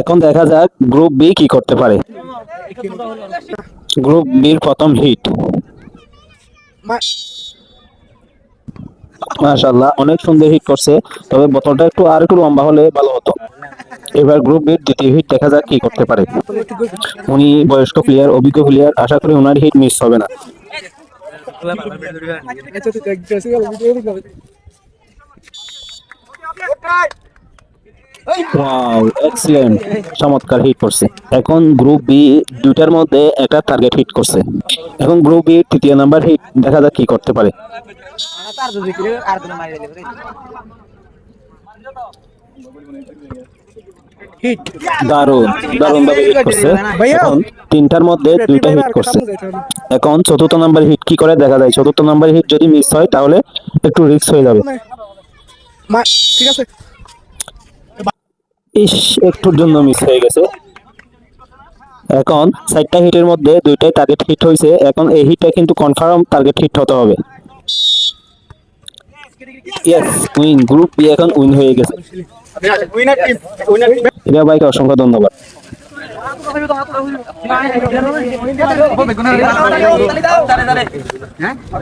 এখন দেখা যাক গ্রুপ বি কি করতে পারে। গ্রুপ বির প্রথম হিট মাশাআল্লাহ অনেক সুন্দর হিট করছে। তবে বোতলটা একটু আর একটু লম্বা হলে ভালো হতো। এবার গ্রুপ বির দ্বিতীয় হিট দেখা যাক কি করতে পারে। উনি বয়স্ক প্লেয়ার অভিজ্ঞ প্লেয়ার আশা করি ওনার হিট মিস হবে না। ওয়াও এক্সিলেন্ট চমৎকার হিট করছে। এখন গ্রুপ বি দুইটার মধ্যে একটা টার্গেট হিট করছে। এখন গ্রুপ বি তৃতীয় নাম্বার হিট দেখা যাক কি করতে পারে। দারুণ দারুণ ভাবে হিট করছে। এখন তিনটার মধ্যে দুইটা হিট করছে। এখন চতুর্থ নাম্বার হিট কি করে দেখা যায়। চতুর্থ নাম্বার হিট যদি মিস হয় তাহলে একটু রিস্ক হয়ে যাবে। ঠিক আছে। ইস, একটুর জন্য মিস হয়ে গেছে। এখন চারটা হিটের মধ্যে দুইটাই টার্গেট হিট হয়েছে। এখন এই হিটটা কিন্তু কনফার্ম টার্গেট হিট হতে হবে। ইয়েস উইন গ্রুপ বি এখন উইন হয়ে গেছে। রিয়া ভাইকে অসংখ্য ধন্যবাদ। dale.